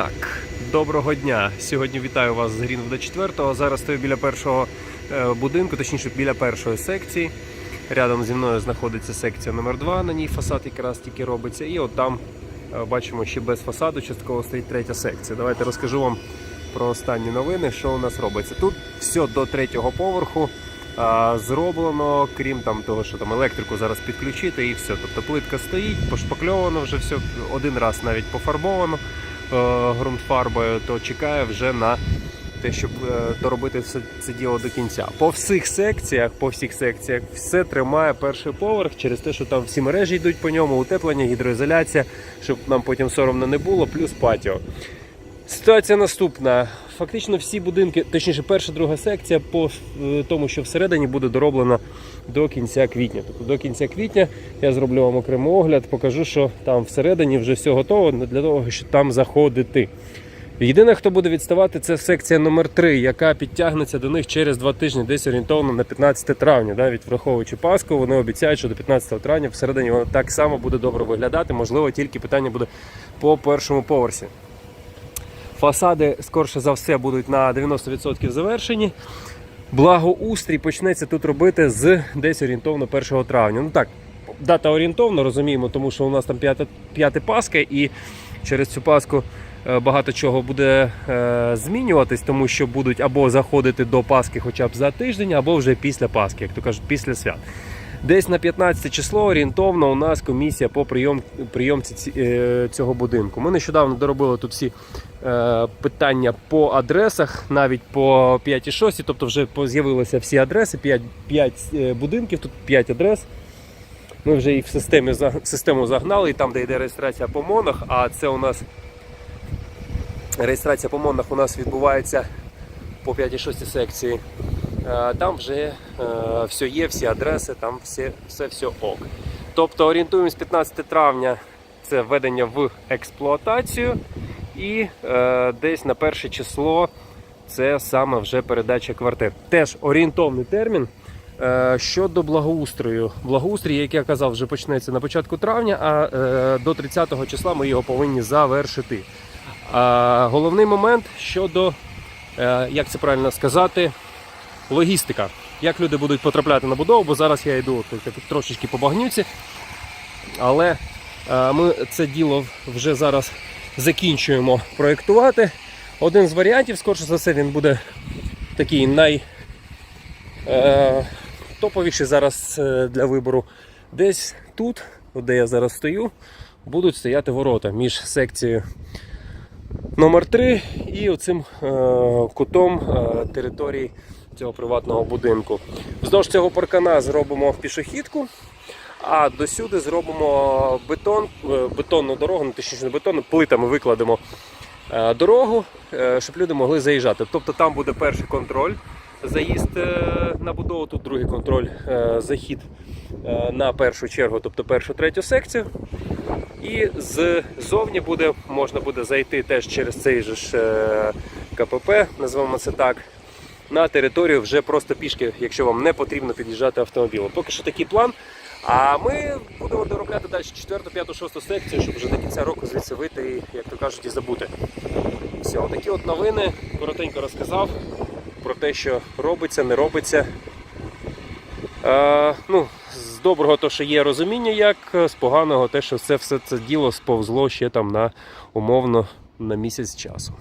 Так, доброго дня. Сьогодні вітаю вас з Грінвуда 4. Зараз стою біля першого е, будинку, точніше біля першої секції. Рядом зі мною знаходиться секція номер 2 на ній фасад якраз тільки робиться. І от там е, бачимо, ще без фасаду частково стоїть третя секція. Давайте розкажу вам про останні новини, що у нас робиться. Тут все до третього поверху а, зроблено, крім там того, що там електрику зараз підключити і все. Тобто плитка стоїть, пошпакльовано вже все, один раз навіть пофарбовано е, ґрунтфарбою, то чекає вже на те, щоб е, доробити все це діло до кінця. По всіх секціях, по всіх секціях, все тримає перший поверх через те, що там всі мережі йдуть по ньому, утеплення, гідроізоляція, щоб нам потім соромно не було, плюс патіо. Ситуація наступна. Фактично всі будинки, точніше, перша, друга секція, по е, тому, що всередині буде дороблена до кінця квітня. Тобто до кінця квітня я зроблю вам окремий огляд, покажу, що там всередині вже все готово для того, щоб там заходити. Єдине, хто буде відставати, це секція номер 3 яка підтягнеться до них через два тижні, десь орієнтовно на 15 травня. Навіть враховуючи Пасху, вони обіцяють, що до 15 травня всередині воно так само буде добре виглядати. Можливо, тільки питання буде по першому поверсі. Фасади, скорше за все, будуть на 90% завершені. Благоустрій почнеться тут робити з десь орієнтовно 1 травня. Ну так, дата орієнтовно розуміємо, тому що у нас там 5, 5 Пасха, і через цю Пасху е, багато чого буде е, змінюватись, тому що будуть або заходити до Пасхи хоча б за тиждень, або вже після Пасхи, як то кажуть, після свят. Десь на 15 число орієнтовно у нас комісія по прийом, прийомці е, цього будинку. Ми нещодавно доробили тут всі е, питання по адресах, навіть по 5 і 6, тобто вже з'явилися всі адреси, 5, 5 е, будинків, тут 5 адрес. Ми вже їх в системі, систему загнали, і там, де йде реєстрація по МОНах, а це у нас реєстрація по МОНах у нас відбувається по 5 і 6 секції. Е, Там вже е, все є, всі адреси, там все, все, все ок. Тобто орієнтуємось 15 травня це введення в експлуатацію, і е, десь на перше число це саме вже передача квартир. Теж орієнтовний термін. Щодо благоустрою, благоустрій, як я казав, вже почнеться на початку травня, а до 30 числа ми його повинні завершити. Головний момент щодо, як це правильно сказати, логістика. Як люди будуть потрапляти на будову, бо зараз я йду трошечки по багнюці. Але е, ми це діло вже зараз закінчуємо проєктувати. Один з варіантів, скорше за все, він буде такий най е, топовіший зараз е, для вибору. Десь тут, де я зараз стою, будуть стояти ворота між секцією номер 3 і оцим кутом території цього приватного будинку. Вздовж цього паркана зробимо пішохідку, а досюди зробимо бетон, е, бетонну дорогу, ну точніше не бетонну, плитами викладемо е, дорогу, е, щоб люди могли заїжджати. Тобто там буде перший контроль. Заїзд на будову, тут другий контроль, захід на першу чергу, тобто першу третю секцію. І ззовні буде, можна буде зайти теж через цей же ж КПП, називаємо це так, на територію вже просто пішки, якщо вам не потрібно під'їжджати автомобілем. Поки що такий план. А ми будемо доробляти далі 4, 5, 6 секцію, щоб вже до кінця року звідси вийти і, як то кажуть, і забути. Все, такі от новини. Коротенько розказав про те, що робиться, не робиться. Е, ну, з доброго, то, що є розуміння, як з поганого, те, що це все це діло сповзло ще там на умовно на місяць часу.